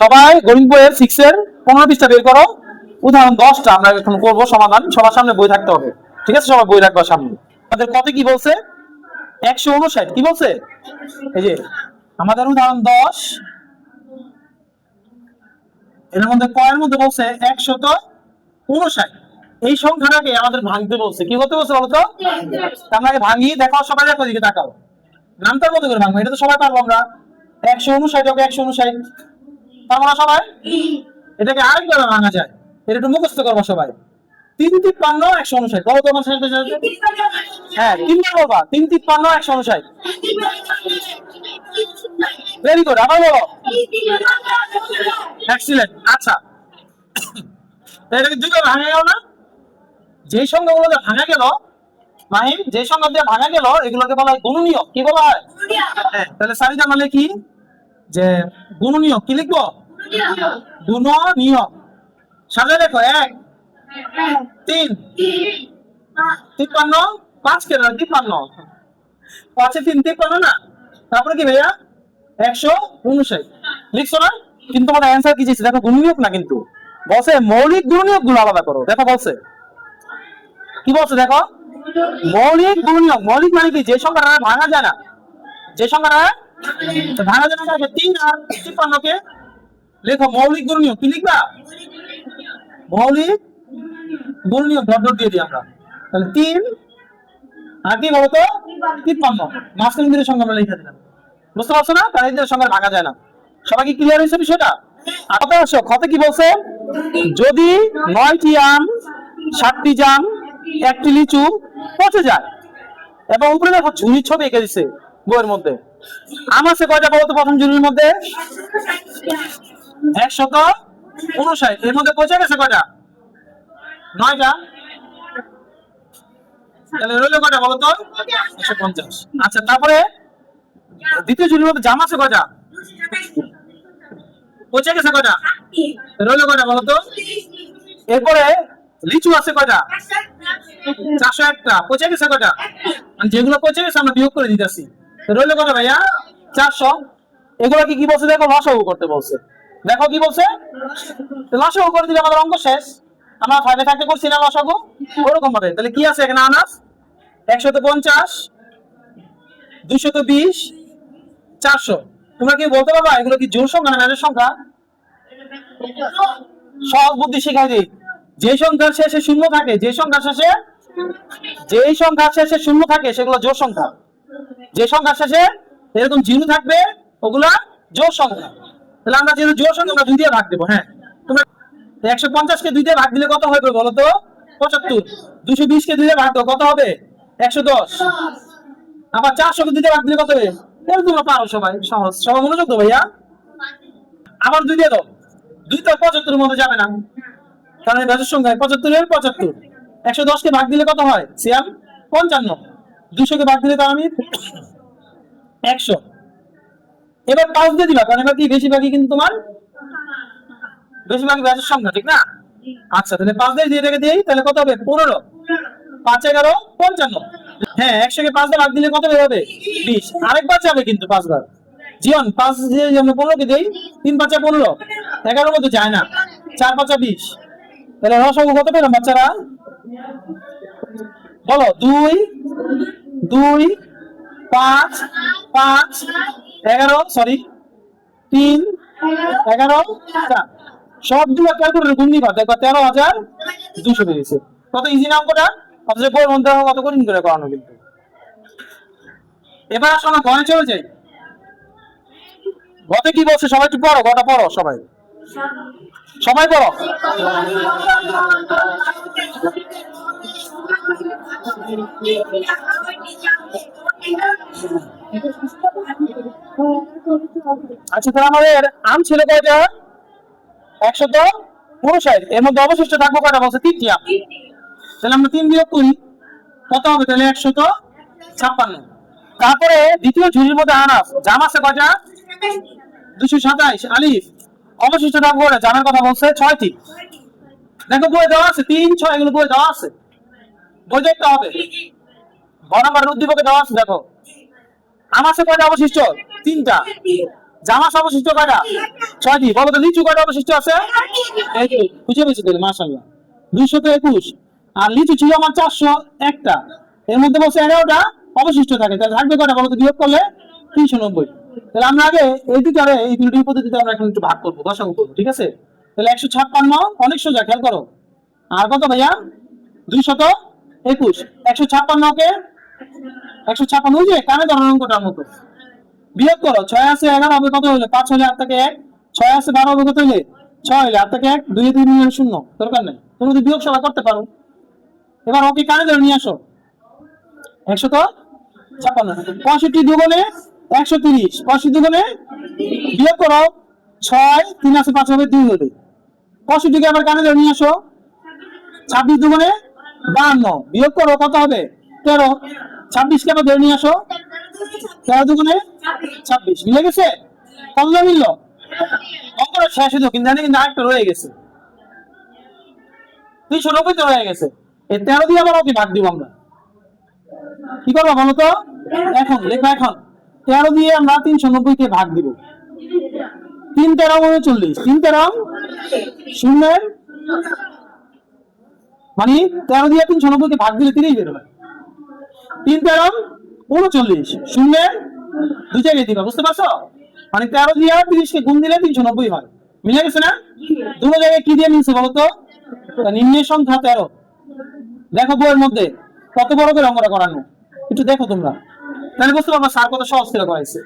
সবাই গণিত বইয়ের সিক্স এর পনেরো পৃষ্ঠা বের করো। উদাহরণ দশটা আমরা এখন করব, সমাধান। সবার সামনে বই থাকতে হবে। ঠিক আছে? সবাই বই রাখবা সামনে। আমাদের কত কি বলছে? একশো উনষাট। কি বলছে? এই যে, আমাদের উদাহরণ দশ। এর মধ্যে কয়ের মধ্যে বলছে একশত উনষাট। এই সংখ্যাটাকে আমাদের ভাঙতে বলছে। কি করতে বলছে বলতো? আগে ভাঙি দেখো সবাই দেখো দিকে তাকাও। নামটার মতো করে ভাঙবো। এটা তো সবাই পারব আমরা। একশো উনষাট হোক একশো উনষাট। পারব না সবাই এটাকে আরেকভাবে ভাঙা যায়। এটা একটু মুখস্থ করব সবাই। তিন তিপ্পান্ন একশো উনষাট। বলো তোমার সাথে সাথে হ্যাঁ তিনবার বলবা তিন তিপ্পান্ন একশো উনষাট। ভেরি গুড আবার বলো। এক্সিলেন্ট আচ্ছা। এটাকে দুটো ভাঙা গেল না? যে সংখ্যাগুলো দিয়ে ভাঙা গেল মাহিম যে সংখ্যা দিয়ে ভাঙা গেল এগুলোকে বলা হয় গুণনীয় কি বলা হয়? হ্যাঁ তাহলে সারিদা মানে কি? যে গুণনীয় কি লিখব? গুণনীয় সাজে দেখো, এক, তিন, তিপ্পান্ন, পাঁচ কেন? তিপ্পান্ন। পাঁচে তিন, তিপ্পান্ন না? তারপরে কি ভাইয়া? একশো উনষাট। লিখছো না? কিন্তু তোমার অ্যান্সার কি চেয়েছে দেখো, গুণনীয়ক না কিন্তু? বলছে, মৌলিক গুণনীয়কগুলো আলাদা করো। দেখো, বলছে। কি বলছে, দেখো? মৌলিক গুণনীয়ক। মৌলিক মানে কি? যে সংখ্যাটা ভাঙা যায় না। যে সংখ্যাটা না কাকে? তিন আর তিপ্পান্নকে লেখো, মৌলিক কি লিখবা? মৌলিক ডট ডট দিয়ে দিই আমরা। তাহলে তিন আর কি বলতো? তিপ্পান্ন। সংখ্যা আমরা লিখে দিলাম। বুঝতে পারছ না? সংখ্যা ভাঙা যায় না। সবাই কি ক্লিয়ার হয়েছে বিষয়টা? আর কত আসো কত কি বলছে? যদি নয়টি আম, সাতটি জাম, একটি লিচু পচে যায়, এবং উপরে দেখো ঝুড়ির ছবি এঁকে দিছে বইয়ের মধ্যে। আম আছে কয়টা বলতো প্রথম ঝুড়ির মধ্যে? একশত উনষাট এর মধ্যে পচে গেছে কয়টা? নয়টা? তাহলে রইল কয়টা বলতো একশো পঞ্চাশ। আচ্ছা তারপরে দ্বিতীয় ঝুড়ির মধ্যে জাম আছে কয়টা? পচে গেছে কয়টা? রইল কয়টা বলতো এরপরে লিচু আছে কয়টা? চারশো একটা পচে গেছে কয়টা? যেগুলো পচে গেছে আমরা বিয়োগ করে দিতেছি। রইল কয়টা ভাইয়া? চারশো। এগুলো কি কি বলছে? দেখো লসাগু করতে বলছে। দেখো কি বলছে? লসাগু করে দিলে আমাদের অঙ্ক শেষ। আমরা ফাইভে থাকতে করছি না লসাগু ওরকম ভাবে। তাহলে কি আছে এখানে আনাস? একশত পঞ্চাশ, দুইশত বিশ, চারশো। তোমরা কি বলতে পারবা? এগুলো কি জোর সংখ্যা না ম্যাজের সংখ্যা? সহজ বুদ্ধি শিখাই দিই। যে সংখ্যার শেষে শূন্য থাকে যে সংখ্যার শেষে যেই সংখ্যার শেষে শূন্য থাকে, সেগুলো জোর সংখ্যা। যে সংখ্যা শেষে এরকম জিরো থাকবে, ওগুলা জোর সংখ্যা। তাহলে আমরা যেহেতু জোর সংখ্যা, আমরা দুই দিয়ে ভাগ দেবো হ্যাঁ? তোমরা একশো পঞ্চাশ কে দুই দিয়ে ভাগ দিলে কত হবে বলো তো? পঁচাত্তর। দুশো বিশ কে দুই দিয়ে ভাগ দাও, কত হবে? একশো দশ। আবার চারশো কে দুই দিয়ে ভাগ দিলে কত হবে? এরকম তোমরা পারো সবাই, সহজ। সবাই মনোযোগ দাও ভাইয়া। আবার দুই দিয়ে দাও। দুই তো পঁচাত্তরের মধ্যে যাবে না। কারণ এই ব্যাসের সংখ্যা পঁচাত্তরের পঁচাত্তর। একশো দশকে ভাগ দিলে কত হয়? সিয়াম পঞ্চান্ন দুশোকে ভাগ দিলে তার আমি একশো। এবার পাঁচ দিয়ে দিবা, কারণ এবার কি বেশিরভাগই কিন্তু তোমার বেশিরভাগই ব্যাসের সংখ্যা, ঠিক না? আচ্ছা তাহলে পাঁচ দিয়ে দিয়ে রেখে দিই, তাহলে কত হবে? পনেরো। পাঁচ এগারো, পঞ্চান্ন। হ্যাঁ একশোকে পাঁচ ভাগ দিলে কত বের হবে? বিশ। আরেকবার যাবে কিন্তু পাঁচবার। জীবন পাঁচ দিয়ে আমরা পনেরোকে দিই, তিন পাঁচা পনেরো। এগারোর মধ্যে যায় না। চার পাঁচা বিশ। তাহলে রসগো কত পেলাম বাচ্চারা? বলো, দুই দুই, পাঁচ পাঁচ, এগারো সরি তিন, এগারো, চার। সবগুলো ক্যালকুলেটর গুণ দিবা দেখবা তেরো হাজার দুশো বেরিয়েছে। কত ইজি না অঙ্কটা? অথচ বইয়ের মধ্যে কত কঠিন করে করানো কিন্তু। এবার আসো না, ঘরে চলে যাই। গতে কি বলছে? সবাই একটু পড়ো, গটা পড়ো সবাই। সবাই পড়ো আচ্ছা তাহলে আমাদের আম ছিল কয়টা? একশত উনষাট এর মধ্যে অবশিষ্ট থাকব কয়টা বলছে? তিনটি আম। তাহলে আমরা তিন বিয়োগ করি কত হবে? তাহলে একশো তো ছাপ্পান্ন। তারপরে দ্বিতীয় ঝুড়ির মধ্যে আনাস। জাম আছে কয়টা? দুশো সাতাইশ। আলিফ। অবশিষ্ট কয়টা জানার কথা বলছে ছয়টি। দেখো বই দেওয়া আছে, তিন, ছয়, এগুলো বই দেওয়া আছে। বই দেখতে হবে। বড় নাম্বার উদ্দীপকে দেওয়া আছে, দেখো। আমার আছে কয়টা অবশিষ্ট? তিনটা। জামাস অবশিষ্ট কয়টা? ছয়টি। বলো তো, লিচু কয়টা অবশিষ্ট আছে? খুঁজে পেয়েছি তাহলে মাশাল্লাহ দুইশত একুশ। আর লিচু ছিল আমার চারশো একটা। এর মধ্যে বলছে এগারোটা অবশিষ্ট থাকে। তাহলে থাকবে কয়টা? বলো তো, বিয়োগ করলে। তিনশো নব্বই। তাহলে আমরা আগে এই দুটারে এই দুটি পদ্ধতিতে আমরা এখন একটু ভাগ করব করব, ঠিক আছে? তাহলে একশো ছাপ্পান্ন, অনেক সোজা, খেয়াল করো। আর কত ভাইয়া? একুশ। একশো একশো ছাপ্পান্ন যে কানে ধরার অঙ্কটার মতো। বিয়োগ করো, ছয় এগারো, হবে কত হলে পাঁচ হলে এক। ছয় আছে বারো, হবে কত হলে ছয় আট থেকে এক, দুই মিলিয়ন শূন্য। দরকার নেই। তুমি যদি বিয়োগ সবাই করতে পারো। এবার ওকে কানে ধরে নিয়ে আসো। একশো তো ছাপ্পান্ন, পঁয়ষট্টি দুগুণে একশো তিরিশ। পঁয়ষট্টি দুগুণে বিয়োগ করো ছয়, তিন আছে পাঁচ হবে দুই হলে। পঁয়ষট্টিকে আবার কানে ধরে নিয়ে আসো। ছাব্বিশ দুগুণে বাহান্ন। বিয়োগ করো, কত হবে? তেরো। ছাব্বিশকে আবার ধরে নিয়ে আসো। তেরো দুগুণে ছাব্বিশ। মিলে গেছে? কতটা মিলল অঙ্কটা শেষ হতো কিন্তু জানি, কিন্তু আরেকটা রয়ে গেছে। তিনশো নব্বই তো রয়ে গেছে। এই তেরো দিয়ে আবার ওকে ভাগ দিব আমরা। কি করব বলো তো? এখন, লেখো এখন। তেরো দিয়ে আমরা তিনশো নব্বই কে ভাগ দিব। তিন তেরো উনচল্লিশ তিন তেরো শূন্যের মানে তেরো দিয়ে তিনশো নব্বই কে ভাগ দিলে তিরিশ বেরোবে তিন তেরো উনচল্লিশ। শূন্যের দুই জায়গায় দিবা, বুঝতে পারছ? মানে তেরো দিয়ে তিরিশকে গুণ দিলে তিনশো নব্বই হয়। মিলে গেছে না? দুটো জায়গায় কি দিয়ে মিলছে বলতো? নিম্নের সংখ্যা তেরো। দেখো বইয়ের মধ্যে কত বড় করে অঙ্কটা করানো? একটু দেখো তোমরা। তাহলে বুঝতে পারব স্যার কত সহজ করে করাইছে।